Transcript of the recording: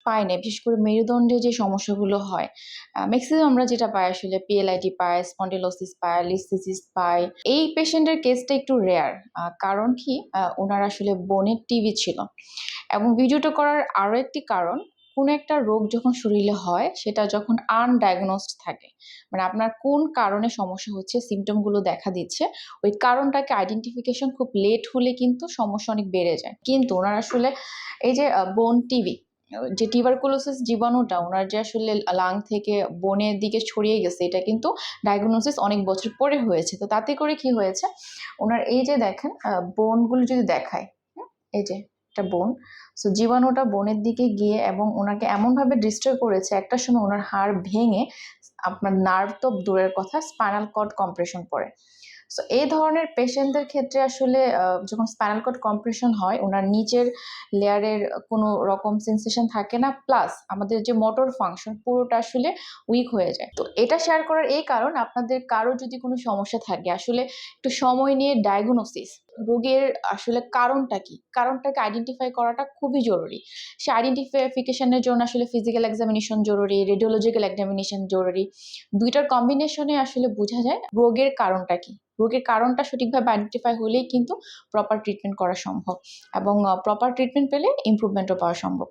স্পাইনে বিশেষ করে মেরুদণ্ডে যে সমস্যাগুলো হয়। ম্যাক্সিমাম আমরা যেটা পাই আসলে পিএলআইটি পাই স্পন্ডিলোসিস পাই লিসিসিস পাই এই পেশেন্টের কেসটা একটু রেয়ার কারণ কি? ওনার আসলে বোনের টিভি ছিল। এবং ভিডিওটা করার আরও একটি কারণ, কোনো একটা রোগ যখন শরীরে হয়, সেটা যখন আনডায়াগনোসড থাকে মানে আপনার কোন কারণে সমস্যা হচ্ছে সিমটমগুলো দেখা দিচ্ছে, ওই কারণটাকে আইডেন্টিফিকেশন খুব লেট হলে কিন্তু সমস্যা অনেক বেড়ে যায়। কিন্তু ওনার আসলে এই যে বোন টিভি যে টিউবারকুলোসিস জীবাণুটা ওনার যে আসলে লাং থেকে বনের দিকে ছড়িয়ে গেছে, এটা কিন্তু ডায়াগনোসিস অনেক বছর পরে হয়েছে। তো তাতে করে কি হয়েছে? ওনার এই যে দেখেন বোনগুলো যদি দেখায় এই যে একটা বোন সো জীবাণুটা বনের দিকে গিয়ে এবং ওনাকে এমনভাবে ডিস্টার্ব করেছে, একটা সময় ওনার হাড় ভেঙে আপনার নার্ভ তো দূরের কথা স্পাইনাল কর্ড কম্প্রেশন পড়ে সো এই ধরনের পেশেন্টদের ক্ষেত্রে আসলে যখন স্পাইনাল কর্ড কম্প্রেশন হয়, ওনার নিচের লেয়ারের কোনো রকম সেন্সেশন থাকে না প্লাস আমাদের যে মোটর ফাংশন পুরোটা আসলে উইক হয়ে যায়। তো এটা শেয়ার করার এই কারণ আপনাদের কারও যদি কোনো সমস্যা থাকে, আসলে একটু সময় নিয়ে ডায়াগনোসিস রোগের আসলে কারণটা কি? কারণটাকে আইডেন্টিফাই করাটা খুবই জরুরি। সে আইডেন্টিফিকেশনের জন্য আসলে ফিজিক্যাল এক্সামিনেশন জরুরি রেডিওলজিক্যাল এক্সামিনেশন জরুরি। দুইটার কম্বিনেশনে আসলে বোঝা যায় রোগের কারণটা কি। রোগের কারণটা সঠিকভাবে আইডেন্টিফাই হলেই কিন্তু প্রপার ট্রিটমেন্ট করা সম্ভব এবং প্রপার ট্রিটমেন্ট পেলে ইম্প্রুভমেন্টও পাওয়া সম্ভব।